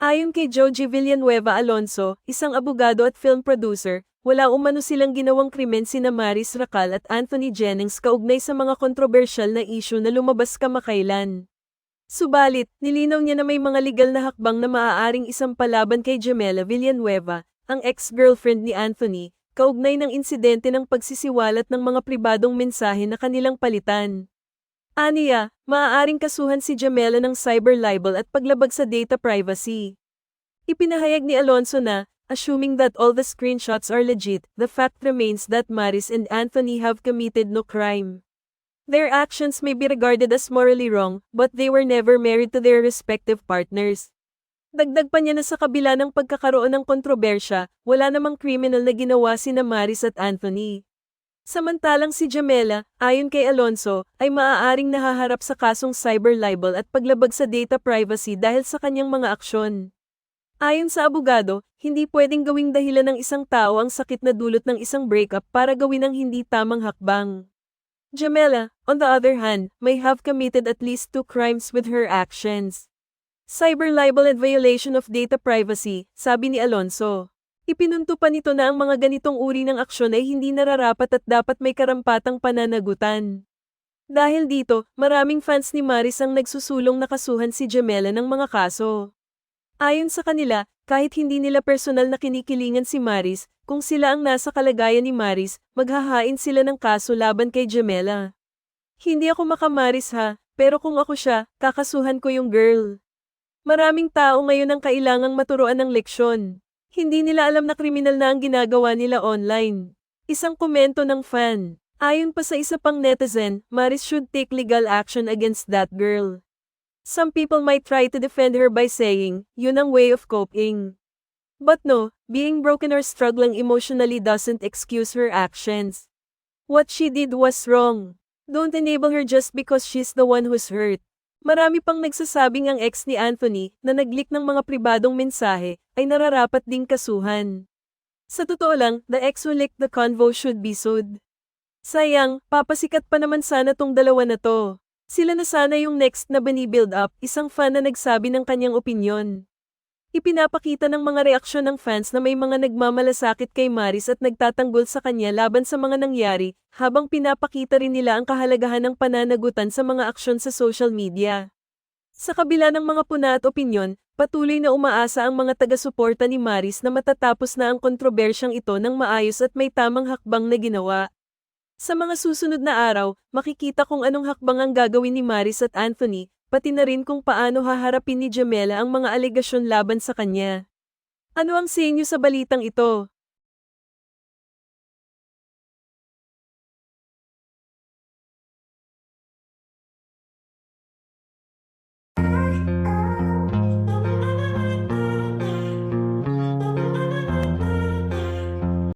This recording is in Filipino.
Ayon kay Joji Villanueva Alonso, isang abogado at film producer, wala umano silang ginawang krimen sina Maris Racal at Anthony Jennings kaugnay sa mga kontrobersyal na issue na lumabas kamakailan. Subalit, nilinaw niya na may mga legal na hakbang na maaaring isang palaban kay Jamela Villanueva, ang ex-girlfriend ni Anthony, kaugnay ng insidente ng pagsisiwalat ng mga pribadong mensahe na kanilang palitan. Aniya, maaaring kasuhan si Jamela ng cyber libel at paglabag sa data privacy. Ipinahayag ni Alonso na, assuming that all the screenshots are legit, the fact remains that Maris and Anthony have committed no crime. Their actions may be regarded as morally wrong, but they were never married to their respective partners. Dagdag pa niya na sa kabila ng pagkakaroon ng kontrobersya, wala namang criminal na ginawa sina Maris at Anthony. Samantalang si Jamela, ayon kay Alonso, ay maaaring nahaharap sa kasong cyber libel at paglabag sa data privacy dahil sa kanyang mga aksyon. Ayon sa abogado, hindi pwedeng gawing dahilan ng isang tao ang sakit na dulot ng isang breakup para gawin ang hindi tamang hakbang. Jamela, on the other hand, may have committed at least two crimes with her actions. Cyber libel and violation of data privacy, sabi ni Alonso. Ipinunto pa nito na ang mga ganitong uri ng aksyon ay hindi nararapat at dapat may karampatang pananagutan. Dahil dito, maraming fans ni Maris ang nagsusulong nakasuhan si Jamela ng mga kaso. Ayon sa kanila, kahit hindi nila personal na kinikilingan si Maris, kung sila ang nasa kalagayan ni Maris, maghahain sila ng kaso laban kay Jamela. Hindi ako makamaris ha, pero kung ako siya, kakasuhan ko yung girl. Maraming tao ngayon ang kailangang maturuan ng leksyon. Hindi nila alam na kriminal na ang ginagawa nila online. Isang komento ng fan. Ayon pa sa isa pang netizen, Maris should take legal action against that girl. Some people might try to defend her by saying, yun ang way of coping. But no, being broken or struggling emotionally doesn't excuse her actions. What she did was wrong. Don't enable her just because she's the one who's hurt. Marami pang nagsasabing ang ex ni Anthony na naglik ng mga pribadong mensahe ay nararapat ding kasuhan. Sa totoo lang, the ex who leaked the convo should be sued. Sayang, papasikat pa naman sana tong dalawa na to. Sila na sana yung next na bani-build up, isang fan na nagsabi ng kanyang opinyon. Ipinapakita ng mga reaksyon ng fans na may mga nagmamalasakit kay Maris at nagtatanggol sa kanya laban sa mga nangyari, habang pinapakita rin nila ang kahalagahan ng pananagutan sa mga aksyon sa social media. Sa kabila ng mga puna at opinyon, patuloy na umaasa ang mga taga-suporta ni Maris na matatapos na ang kontrobersyang ito ng maayos at may tamang hakbang na ginawa. Sa mga susunod na araw, makikita kung anong hakbang ang gagawin ni Maris at Anthony, pati na rin kung paano haharapin ni Jamela ang mga alegasyon laban sa kanya. Ano ang sa inyo sa balitang ito?